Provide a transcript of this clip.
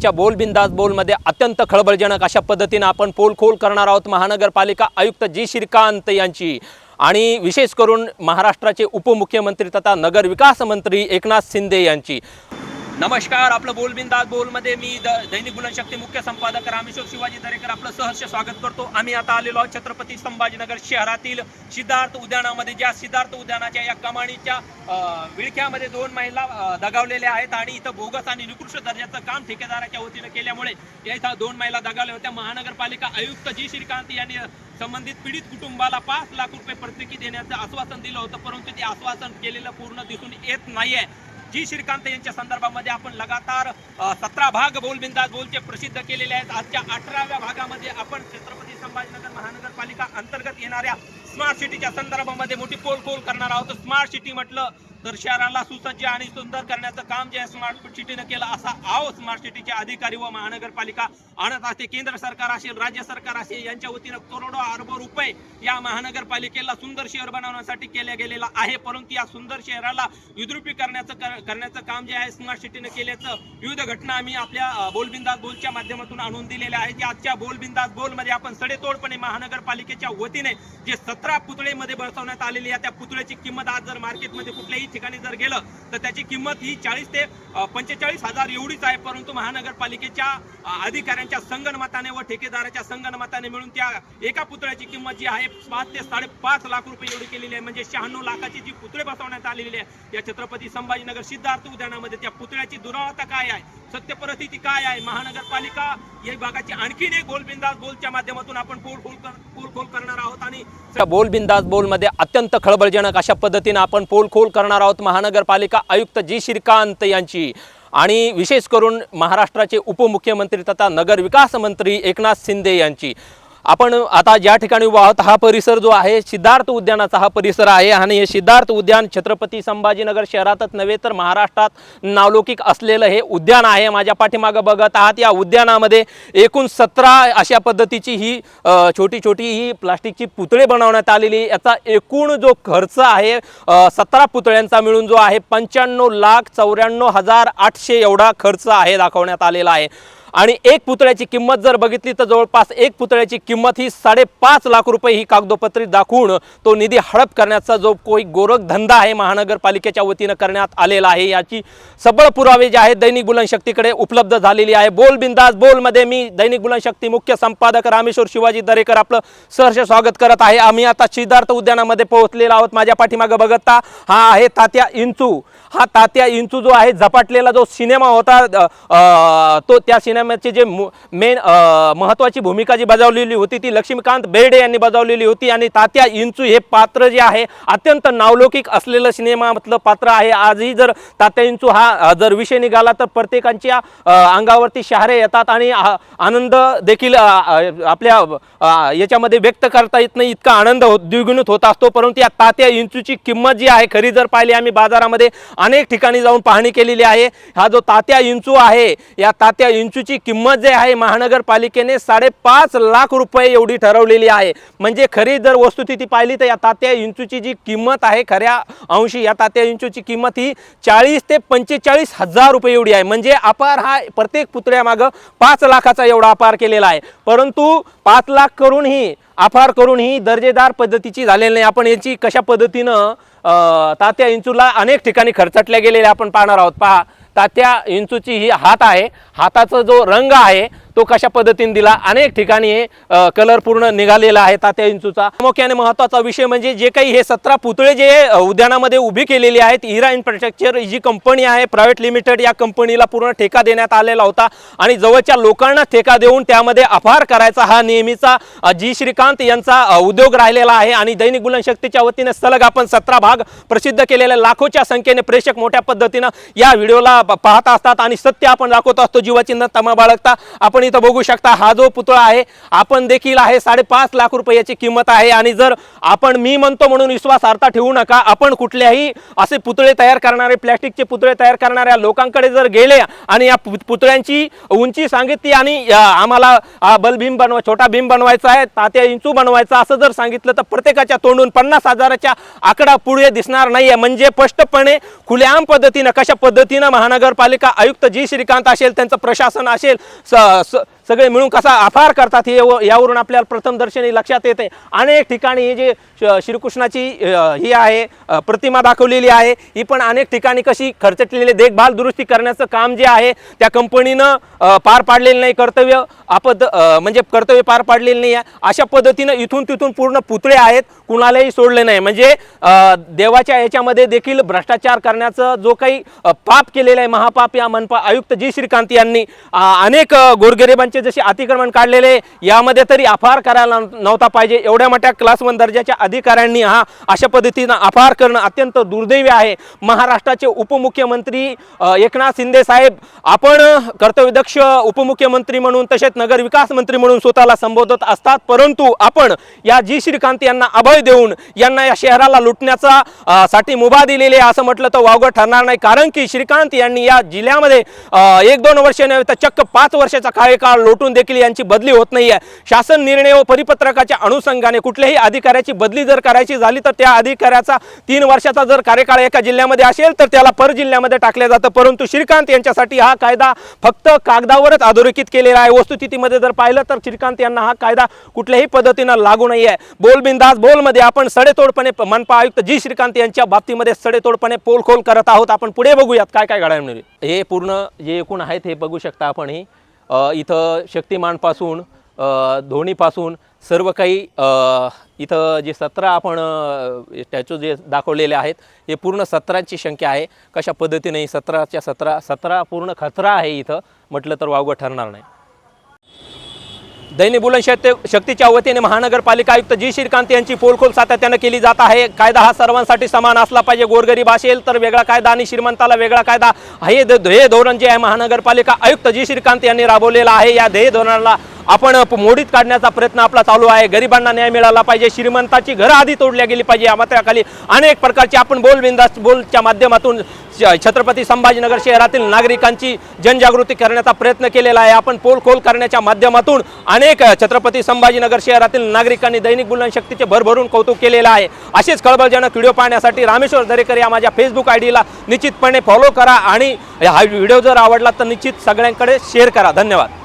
च्या बोल बिंदास बोलमध्ये अत्यंत खळबळजनक अशा पद्धतीनं आपण पोलखोल करणार आहोत. महानगरपालिका आयुक्त जी. श्रीकांत यांची. आणि विशेष करून महाराष्ट्राचे उपमुख्यमंत्री तथा नगर विकास मंत्री एकनाथ शिंदे यांची. नमस्कार आपलं बोल बिंदास बोलमध्ये मी द दैनिक बुलनशक्ती मुख्य संपादक रामेश्वर शिवाजी दरेकर आपलं सहर्ष स्वागत करतो. आम्ही आता आलेलो आहोत छत्रपती संभाजीनगर शहरातील सिद्धार्थ उद्यानामध्ये. ज्या सिद्धार्थ उद्यानाच्या या कमाणीच्या विळख्यामध्ये दोन महिला दगावलेल्या आहेत आणि इथं बोगस आणि निकृष्ट दर्जाचं काम ठेकेदाराच्या वतीनं केल्यामुळे या इथं दोन महिला दगावल्या होत्या. महानगरपालिका आयुक्त जी. श्रीकांत यांनी संबंधित पीडित कुटुंबाला पाच लाख रुपये प्रत्येकी देण्याचं आश्वासन दिलं होतं परंतु ते आश्वासन केलेलं पूर्ण दिसून येत नाहीये. जी श्रीकांत यांच्या संदर्भामध्ये आपण लगातार सतरा भाग बोलबिंदा बोलचे प्रसिद्ध केलेले आहेत. आजच्या अठराव्या भागामध्ये आपण छत्रपती संभाजीनगर महानगरपालिका अंतर्गत येणाऱ्या स्मार्ट सिटीच्या संदर्भामध्ये मोठी पोल पोल करणार आहोत. स्मार्ट सिटी म्हटलं तर शहराला सुसज्ज आणि सुंदर करण्याचं काम जे आहे स्मार्ट सिटीनं केलं असा आव स्मार्ट सिटीचे अधिकारी व महानगरपालिका आणत असते. केंद्र सरकार असेल राज्य सरकार असेल यांच्या वतीनं करोडो अरब रुपये या महानगरपालिकेला सुंदर शहर बनवण्यासाठी केल्या गेलेला आहे. परंतु या सुंदर शहराला विद्रुपीकरणाचं कर- करण्याचं काम जे आहे स्मार्ट सिटीनं केल्याचं विविध घटना आम्ही आपल्या बोलबिंदास बोलच्या माध्यमातून आणून दिलेल्या आहेत. आजच्या बोलबिंदास बोलमध्ये आपण सडेतोडपणे महानगरपालिकेच्या वतीने जे सतरा पुतळेमध्ये बसवण्यात आलेली आहे त्या पुतळ्याची किंमत आज जर मार्केटमध्ये कुठल्याही ठिकाणी जर गेलं तर त्याची किंमत ही चाळीस ते पंचेचाळीस हजार एवढीच आहे. परंतु महानगरपालिकेच्या अधिकाऱ्यांच्या संगणमताने व ठेकेदाराच्या संगणमताने मिळून त्या एका पुतळ्याची किंमत जी आहे पाच ते साडेपाच लाख रुपये एवढी केलेली आहे. म्हणजे शहाण्णव लाखाची जी पुतळे बसवण्यात आलेली आहे या छत्रपती संभाजीनगर सिद्धार्थ उद्यानामध्ये त्या पुतळ्याची दुरावता काय आहे सत्य परिस्थिती काय आहे महानगरपालिका या विभागाची आणखीन एक गोलबिंदास बोलच्या माध्यमातून आपण पोल खोल पोल खोल करणार आहोत आणि बोलबिंदास बोलमध्ये अत्यंत खळबळजनक अशा पद्धतीने आपण पोल खोल करणार आहोत. महानगरपालिका आयुक्त जी श्रीकांत यांची. आणि विशेष करून महाराष्ट्राचे उपमुख्यमंत्री तथा नगर विकास मंत्री एकनाथ शिंदे यांची. आपण आता ज्या ठिकाणी उभा आहोत हा परिसर जो आहे सिद्धार्थ उद्यानाचा हा परिसर आहे. आणि हे सिद्धार्थ उद्यान छत्रपती संभाजीनगर शहरातच नव्हे तर महाराष्ट्रात नावलौकिक असलेलं हे उद्यान आहे. माझ्या पाठीमागं बघत आहात या उद्यानामध्ये एकूण सतरा अशा पद्धतीची ही छोटी छोटी ही प्लास्टिकची पुतळे बनवण्यात आलेली याचा एकूण जो खर्च आहे सतरा पुतळ्यांचा मिळून जो आहे पंच्याण्णव लाख चौऱ्याण्णव हजार आठशे एवढा खर्च आहे दाखवण्यात आलेला आहे. आणि एक पुतळ्याची किंमत जर बघितली तर जवळपास एक पुतळ्याची किंमत ही साडेपाच लाख रुपये ही कागदोपत्री दाखवून तो निधी हडप करण्याचा जो कोई गोरखधंदा आहे महानगरपालिकेच्या वतीनं करण्यात आलेला आहे. याची सबळ पुरावे जे आहेत दैनिक बुलनशक्तीकडे उपलब्ध झालेली आहे. बोल बिंदास बोलमध्ये मी दैनिक बुलनशक्ती मुख्य संपादक रामेश्वर शिवाजी दरेकर आपलं सहर्ष स्वागत करत आहे. आम्ही आता सिद्धार्थ उद्यानामध्ये पोहोचलेलो आहोत. माझ्या पाठीमागं बघता हा आहे तात्या इंचू. हा तात्या इंचू जो आहे झपाटलेला जो सिनेमा होता तो त्या सिनेमा कार्यक्रमाची जे मेन महत्त्वाची भूमिका जी बजावलेली होती ती लक्ष्मीकांत बेर्डे यांनी बजावलेली होती आणि तात्या इंचू हे पात्र जे आहे अत्यंत नावलौकिक असलेलं सिनेमामधलं पात्र आहे. आजही जर तात्या इंचू हा जर विषय निघाला तर प्रत्येकांच्या अंगावरती शहारे येतात आणि आनंद देखील आपल्या याच्यामध्ये व्यक्त करता येत नाही इतका आनंद हो द्विगुणित होत असतो. परंतु या तात्या इंचूची किंमत जी आहे खरी जर पाहिली आम्ही बाजारामध्ये अनेक ठिकाणी जाऊन पाहणी केलेली आहे. हा जो तात्या इंचू आहे या तात्या इंचूची किंमत जे आहे महानगरपालिकेने साडेपाच लाख रुपये एवढी ठरवलेली आहे. म्हणजे खरी जर वस्तुस्थिती पाहिली तर या तात्या इंचूची जी किंमत आहे खऱ्या अंशी या तात्या इंचूची किंमत ही चाळीस ते पंचेचाळीस हजार रुपये एवढी आहे. म्हणजे अपार हा प्रत्येक पुतळ्यामागं पाच लाखाचा एवढा अपार केलेला आहे. परंतु पाच लाख करूनही अपार करून ही दर्जेदार पद्धतीची झालेली नाही. आपण याची कशा पद्धतीनं तात्या इंचूला अनेक ठिकाणी खर्चटल्या गेलेल्या आपण पाहणार आहोत. पहा तात्या इंचूची ही हात आहे. हाताचा जो रंग आहे तो कशा पद्धतीने दिला? अनेक ठिकाणी कलर पूर्ण निघालेला आहे तात्या इंचूचा प्रामुख्याने महत्त्वाचा विषय म्हणजे जे काही हे सतरा पुतळे जे उद्यानामध्ये उभी केलेली आहेत हिरा इन्फ्रास्ट्रक्चर जी कंपनी आहे प्रायव्हेट लिमिटेड या कंपनीला पूर्ण ठेका देण्यात आलेला होता आणि जवळच्या लोकांना ठेका देऊन त्यामध्ये अफार करायचा हा नेहमीचा जी श्रीकांत यांचा उद्योग राहिलेला आहे आणि दैनिक बुलनशक्तीच्या वतीने सलग आपण सतरा भाग प्रसिद्ध केलेल्या लाखोच्या संख्येने प्रेक्षक मोठ्या पद्धतीनं या व्हिडिओला पाहत असतात आणि सत्य आपण दाखवत असतो जीवाची न तमा बाळगता. आपण इथं बघू शकता हा जो पुतळा आहे आपण देखील आहे साडेपाच लाख रुपयाची किंमत आहे. आणि जर आपण मी म्हणतो म्हणून विश्वासार्हता ठेवू नका आपण कुठल्याही असे पुतळे तयार करणारे प्लॅस्टिकचे पुतळे तयार करणाऱ्या लोकांकडे जर गेले आणि या पुतळ्यांची उंची सांगितली आणि आम्हाला बलभीम बनवा छोटा भीम बनवायचा आहे तात्या इंचू बनवायचा असं जर सांगितलं तर प्रत्येकाच्या तोंडून पन्नास हजाराच्या आकडा पुढे दिसणार नाहीये. म्हणजे स्पष्टपणे खुलेआम पद्धतीनं कशा पद्धतीनं महानगरपालिका आयुक्त जी श्रीकांत असेल त्यांचं प्रशासन असेल so, सगळे मिळून कसा आफार करतात हे यावरून आपल्याला प्रथम दर्शनी लक्षात येते. अनेक ठिकाणी ही जी श- श्रीकृष्णाची ही आहे प्रतिमा दाखवलेली आहे ही पण अनेक ठिकाणी कशी खर्चटलेली देखभाल दुरुस्ती करण्याचं काम जे आहे त्या कंपनीनं पार पाडलेलं नाही कर्तव्य आपद म्हणजे कर्तव्य पार पाडलेलं नाही आहे अशा पद्धतीनं इथून तिथून पूर्ण पुतळे आहेत कुणालाही सोडले नाही. म्हणजे देवाच्या याच्यामध्ये देखील भ्रष्टाचार करण्याचं जो काही पाप केलेलं आहे महापाप या मनपा आयुक्त जी श्रीकांत यांनी अनेक गोरगरिबांच्या गोरगरिबांचे जसे अतिक्रमण काढलेले यामध्ये तरी अपार करायला नव्हता पाहिजे. एवढ्या मोठ्या क्लास वन दर्जाच्या अधिकाऱ्यांनी हा अशा पद्धतीनं अपार करणं अत्यंत दुर्दैवी आहे. महाराष्ट्राचे उपमुख्यमंत्री एकनाथ शिंदे साहेब आपण कर्तव्यदक्ष उपमुख्यमंत्री म्हणून तसेच नगर विकास मंत्री म्हणून स्वतःला संबोधत असतात परंतु आपण या जी श्रीकांत यांना अभय देऊन यांना या शहराला लुटण्याचा साठी मुभा दिलेली आहे असं म्हटलं तर वावगं ठरणार नाही. कारण की श्रीकांत यांनी या जिल्ह्यामध्ये एक दोन वर्ष नव्हे तर चक्क पाच वर्षाचा कार्यकाळ लोटून देखील यांची बदली होत नाही आहे शासन निर्णय व परिपत्रकाच्या अनुषंगाने कुठल्याही अधिकाऱ्याची बदली जर करायची झाली तर त्या अधिकाऱ्याचा तीन वर्षाचा जर कार्यकाळ एका जिल्ह्यामध्ये असेल तर त्याला पर जिल्ह्यामध्ये टाकलं जातं. परंतु श्रीकांत यांच्यासाठी हा कायदा फक्त कागदावरच अधोरेखित केलेला आहे. वस्तुस्थितीमध्ये जर पाहिलं तर श्रीकांत यांना हा कायदा कुठल्याही पद्धतीनं लागू नाही आहे बोल बोलमध्ये आपण सडेतोडपणे मनपा आयुक्त जी श्रीकांत यांच्या बाबतीमध्ये सडेतोडपणे पोलखोल करत आहोत. आपण पुढे बघूयात काय काय घडामोडी. हे पूर्ण जे एकूण आहेत हे बघू शकता आपण हे इथं शक्तिमानपासून धोनीपासून सर्व काही इथं जे सतरा आपण स्टॅच्यू जे दाखवलेले आहेत हे पूर्ण सतराची संख्या आहे. कशा पद्धतीने सतराच्या सतरा सतरा पूर्ण खतरा आहे इथं म्हटलं तर वावगं ठरणार नाही. दैनिक बुलंद शक्तीच्या वतीने महानगरपालिका आयुक्त जी. श्रीकांत यांची पोलखोल सातत्यानं केली जात आहे. कायदा हा सर्वांसाठी समान असला पाहिजे. गोरगरीब असेल तर वेगळा कायदा आणि श्रीमंताला वेगळा कायदा. हे ध- ध्येय धोरण जे आहे महानगरपालिका आयुक्त जी. श्रीकांत यांनी राबवलेलं आहे. या ध्येय धोरणाला आपण मोडीत काढण्याचा प्रयत्न आपला चालू आहे. गरिबांना न्याय मिळाला पाहिजे. श्रीमंताची घरं आधी तोडल्या गेली पाहिजे. या मात्राखाली अनेक प्रकारचे आपण बोलबिंदास बोलच्या माध्यमातून छत्रपती संभाजीनगर शहरातील नागरिकांची जनजागृती करण्याचा प्रयत्न केलेला आहे. आपण पोल खोल करण्याच्या माध्यमातून अनेक छत्रपती संभाजीनगर शहरातील नागरिकांनी दैनिक बुलंद शक्तीचे भरभरून कौतुक केलेलं आहे. असेच खळबळजनक व्हिडिओ पाहण्यासाठी रामेश्वर दरेकर या माझ्या फेसबुक आय डीला निश्चितपणे फॉलो करा आणि हा व्हिडिओ जर आवडला तर निश्चित सगळ्यांकडे शेअर करा. धन्यवाद.